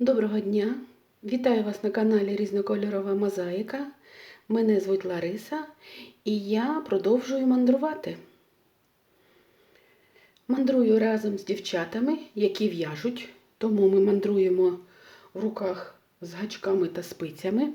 Доброго дня! Вітаю вас на каналі Різнокольорова Мозаїка. Мене звуть Лариса і я продовжую мандрувати. Мандрую разом з дівчатами, які в'яжуть, тому ми мандруємо в руках з гачками та спицями.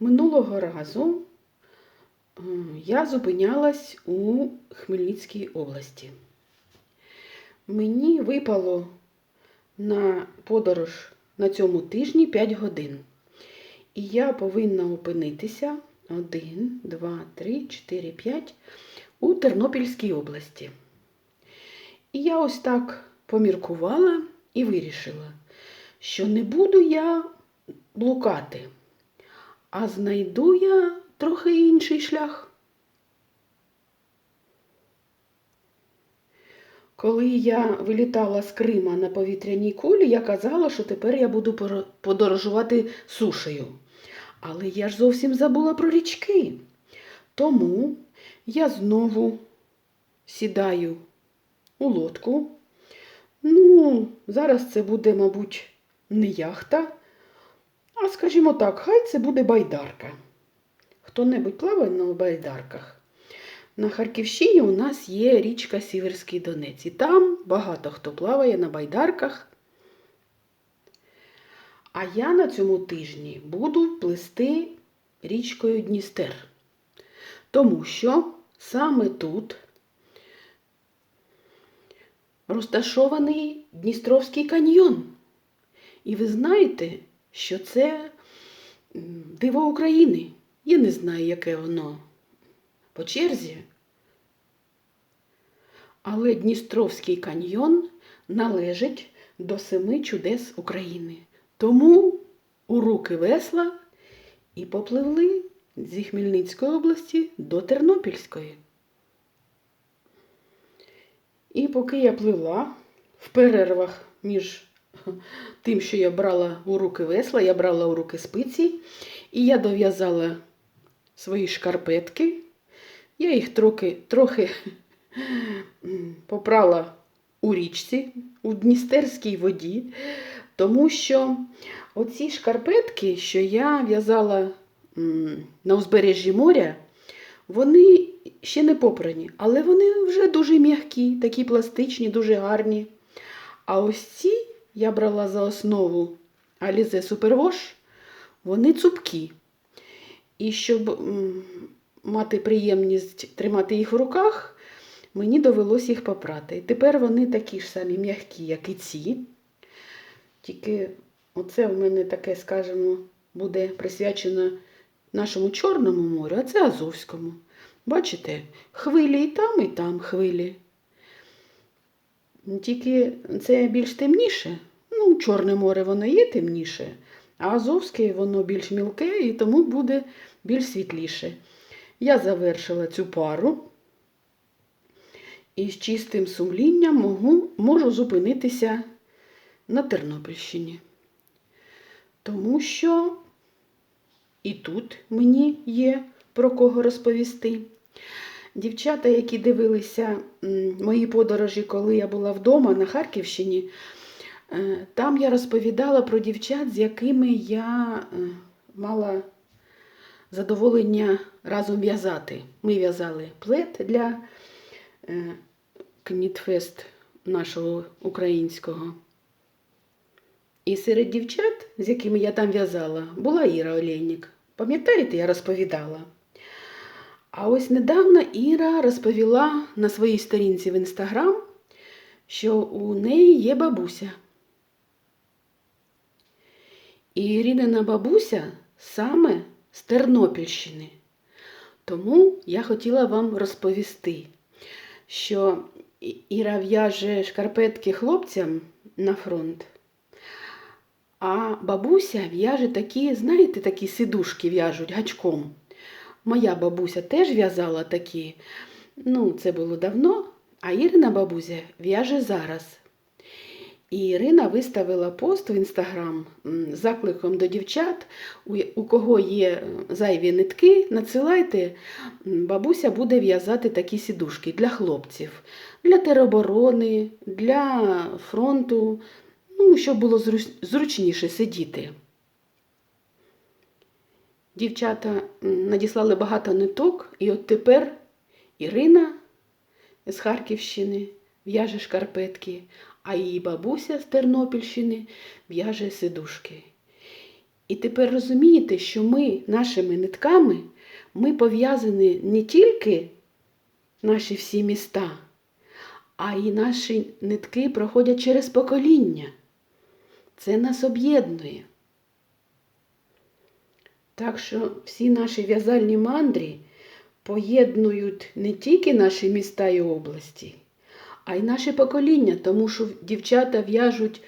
Минулого разу е, я зупинялась у Хмельницькій області. Мені випало на подорож на цьому тижні 5 годин. І я повинна опинитися 1, 2, 3, 4, 5 у Тернопільській області. І я ось так поміркувала і вирішила, що не буду я блукати, а знайду я трохи інший шлях. Коли я вилітала з Крима на повітряній кулі, я казала, що тепер я буду подорожувати сушею. Але я ж зовсім забула про річки. Тому я знову сідаю у лодку. Ну, зараз це буде, мабуть, не яхта, а, скажімо так, хай це буде байдарка. Хто-небудь плаває на байдарках? На Харківщині у нас є річка Сіверський Донець. І там багато хто плаває на байдарках. А я на цьому тижні буду плисти річкою Дністер. Тому що саме тут розташований Дністровський каньйон. І ви знаєте, що це диво України. Я не знаю, яке воно по черзі. Але Дністровський каньйон належить до семи чудес України. Тому у руки весла і попливли зі Хмельницької області до Тернопільської. І поки я плила в перервах між тим, що я брала у руки весла, я брала у руки спиці, і я дов'язала свої шкарпетки. Я їх трохи, трохи попрала у річці, у Дністерській воді, тому що оці шкарпетки, що я в'язала на узбережжі моря, вони ще не попрані, але вони вже дуже м'які, такі пластичні, дуже гарні. А ось ці я брала за основу Alize Superwash, вони цупкі. І щоб мати приємність тримати їх в руках, мені довелося їх попрати. І тепер вони такі ж самі м'які, як і ці. Тільки оце в мене таке, скажімо, буде присвячено нашому Чорному морю, а це Азовському. Бачите, хвилі і там, і там хвилі. Тільки це більш темніше. Ну, Чорне море воно є темніше, а Азовське воно більш мілке і тому буде більш світліше. Я завершила цю пару і з чистим сумлінням можу, можу зупинитися на Тернопільщині. Тому що і тут мені є про кого розповісти. Дівчата, які дивилися мої подорожі, коли я була вдома на Харківщині, е, там я розповідала про дівчат, з якими я е, мала задоволення разом в'язати. Ми в'язали плед для кнітфест нашого українського. І серед дівчат, з якими я там в'язала, була Іра Олєнік. Пам'ятаєте, я розповідала? А ось недавно Іра розповіла на своїй сторінці в інстаграм, що у неї є бабуся. І Іринина бабуся саме з Тернопільщини. Тому я хотіла вам розповісти, що Іра в'яже шкарпетки хлопцям на фронт, а бабуся в'яже такі, знаєте, такі сидушки в'яжуть гачком. Моя бабуся теж в'язала такі. Ну, це було давно, а Ірина бабуся в'яже зараз. І Ірина виставила пост в інстаграм з закликом до дівчат, у, кого є е, зайві нитки, надсилайте, бабуся буде в'язати такі сідушки для хлопців, для тероборони, для фронту. Ну, щоб було зручніше сидіти. Дівчата надіслали багато ниток, і от тепер Ірина з Харківщини в'яже шкарпетки, а її бабуся з Тернопільщини в'яже сидушки. І тепер розумієте, що ми нашими нитками ми пов'язані не тільки наші всі міста, а й наші нитки проходять через покоління. Це нас об'єднує. Так що всі наші в'язальні мандрі поєднують не тільки наші міста і області, а й наше покоління, тому що дівчата в'яжуть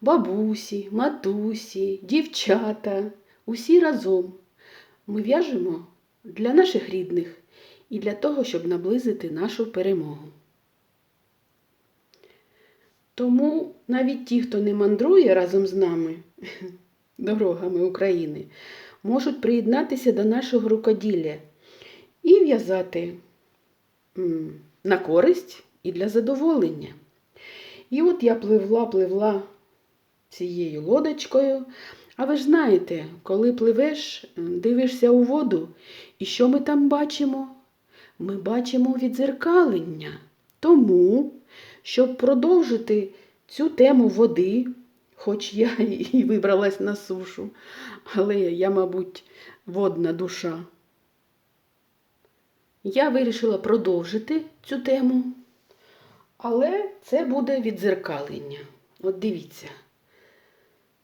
бабусі, матусі, дівчата, усі разом. Ми в'яжемо для наших рідних і для того, щоб наблизити нашу перемогу. Тому навіть ті, хто не мандрує разом з нами дорогами України, можуть приєднатися до нашого рукоділля і в'язати на користь і для задоволення. І от я пливла, пливла цією лодочкою. А ви ж знаєте, коли пливеш, дивишся у воду, і що ми там бачимо? Ми бачимо відзеркалення. Тому, щоб продовжити цю тему води, хоч я і вибралась на сушу, але я, мабуть, водна душа. Я вирішила продовжити цю тему, але це буде відзеркалення. От дивіться,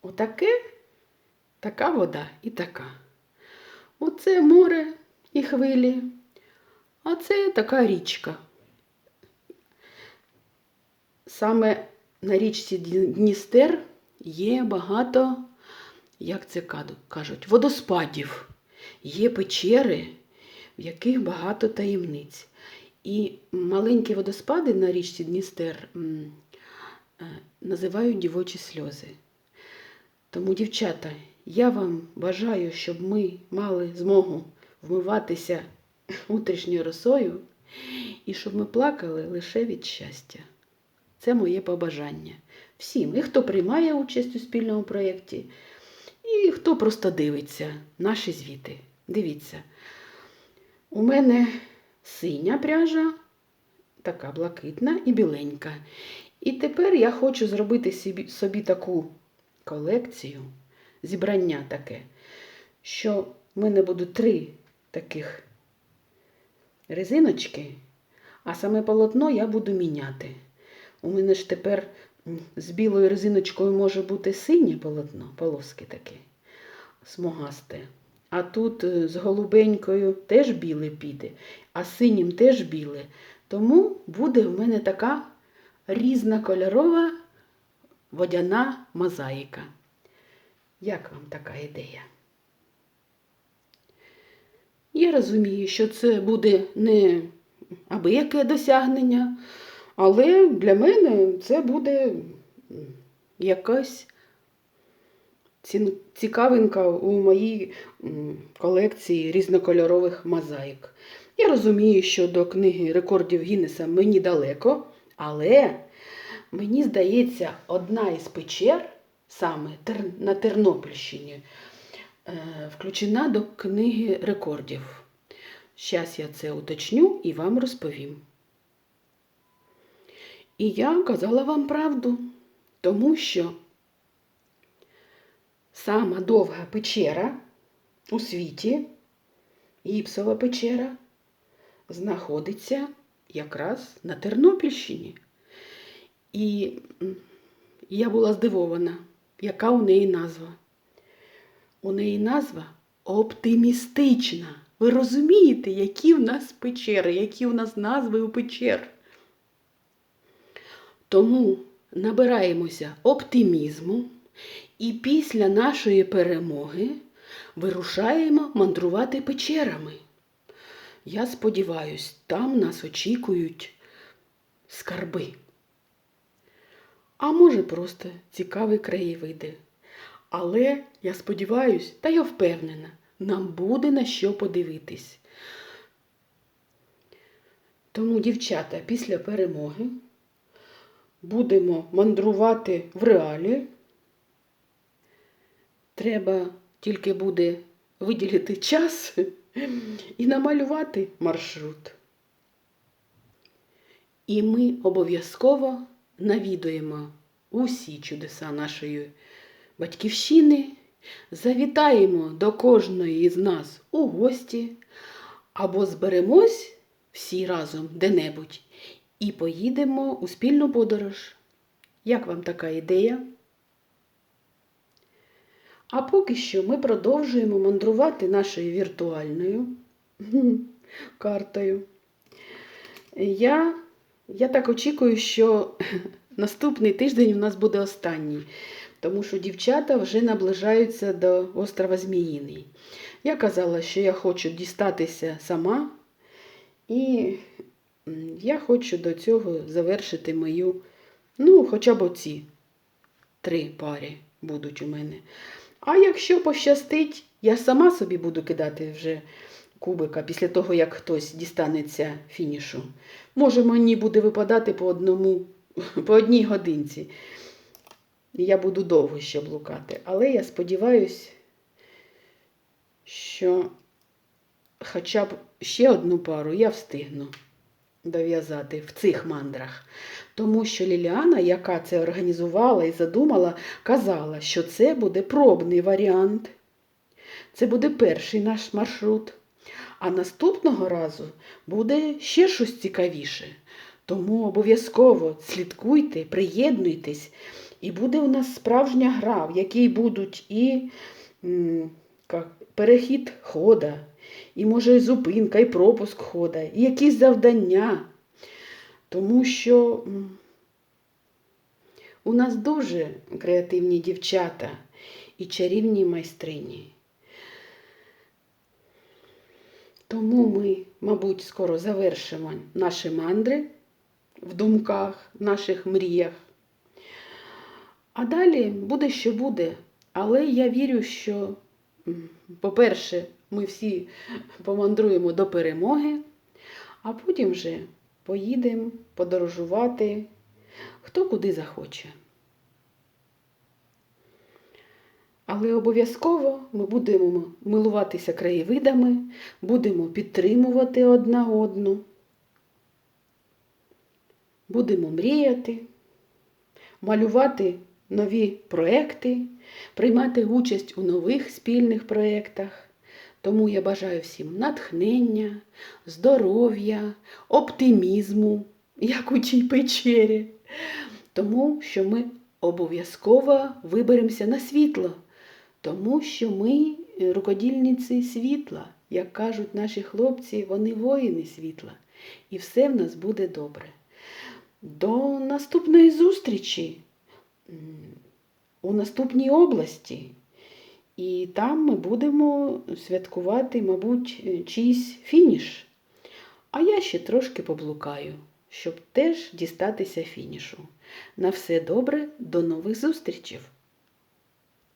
отаке, така вода і така. Оце море і хвилі, а це така річка. Саме на річці Дністер є багато, як це кажуть, водоспадів, є печери, в яких багато таємниць. І маленькі водоспади на річці Дністер е, називають дівочі сльози. Тому, дівчата, я вам бажаю, щоб ми мали змогу вмиватися утрішньою росою і щоб ми плакали лише від щастя. Це моє побажання всім, і хто приймає участь у спільному проєкті, і хто просто дивиться наші звіти. Дивіться, у мене синя пряжа, така блакитна і біленька. І тепер я хочу зробити собі, таку колекцію, зібрання таке, що в мене будуть три таких резиночки, а саме полотно я буду міняти. У мене ж тепер з білою резиночкою може бути синє полотно, полоски такі, смугасте. А тут е, з голубенькою теж біле піде, а синім теж біле. Тому буде в мене така різнокольорова водяна мозаїка. Як вам така ідея? Я розумію, що це буде не аби яке досягнення, але для мене це буде якась цікавинка у моїй колекції різнокольорових мозаїк. Я розумію, що до книги рекордів Гіннеса мені далеко, але мені здається, одна із печер саме на Тернопільщині е, включена до книги рекордів. Зараз я це уточню і вам розповім. І я казала вам правду, тому що сама довга печера у світі, гіпсова печера, знаходиться якраз на Тернопільщині. І я була здивована, яка у неї назва. У неї назва оптимістична. Ви розумієте, які в нас печери, які в нас назви у печер. Тому набираємося оптимізму і після нашої перемоги вирушаємо мандрувати печерами. Я сподіваюсь, там нас очікують скарби. А може, просто цікаві краєвиди. Але я сподіваюсь, та я впевнена, нам буде на що подивитись. Тому, дівчата, після перемоги будемо мандрувати в реалі. Треба тільки буде виділити час і намалювати маршрут. І ми обов'язково навідуємо усі чудеса нашої батьківщини, завітаємо до кожної з нас у гості або зберемось всі разом де-небудь і поїдемо у спільну подорож. Як вам така ідея? А поки що ми продовжуємо мандрувати нашою віртуальною картою. Я, я так очікую, що наступний тиждень у нас буде останній, тому що дівчата вже наближаються до острова Зміїний. Я казала, що я хочу дістатися сама, і я хочу до цього завершити мою, ну, хоча б оці три пари будуть у мене. А якщо пощастить, я сама собі буду кидати вже кубика після того, як хтось дістанеться фінішу. Може, мені буде випадати по одному, по одній годинці. І Я буду довго ще блукати. Але я сподіваюся, що хоча б ще одну пару я встигну дов'язати в цих мандрах. Тому що Ліліана, яка це організувала і задумала, казала, що це буде пробний варіант. Це буде перший наш маршрут. А наступного разу буде ще щось цікавіше. Тому обов'язково слідкуйте, приєднуйтесь, і буде у нас справжня гра, в якій будуть і м, перехід хода, і може і зупинка, і пропуск хода, і якісь завдання. Тому що у нас дуже креативні дівчата і чарівні майстрині. Тому ми, мабуть, скоро завершимо наші мандри в думках, в наших мріях. А далі буде, що буде. Але я вірю, що, по-перше, ми всі помандруємо до перемоги, а потім вже поїдемо подорожувати хто куди захоче. Але обов'язково ми будемо милуватися краєвидами, будемо підтримувати одна одну, будемо мріяти, малювати нові проекти, приймати участь у нових спільних проєктах. Тому я бажаю всім натхнення, здоров'я, оптимізму, як у тій печері. Тому що ми обов'язково виберемося на світло, тому що ми рукодільниці світла, як кажуть наші хлопці, вони воїни світла. І все в нас буде добре. До наступної зустрічі у наступній області. І там ми будемо святкувати, мабуть, чийсь фініш. А я ще трошки поблукаю, щоб теж дістатися фінішу. На все добре, до нових зустрічей!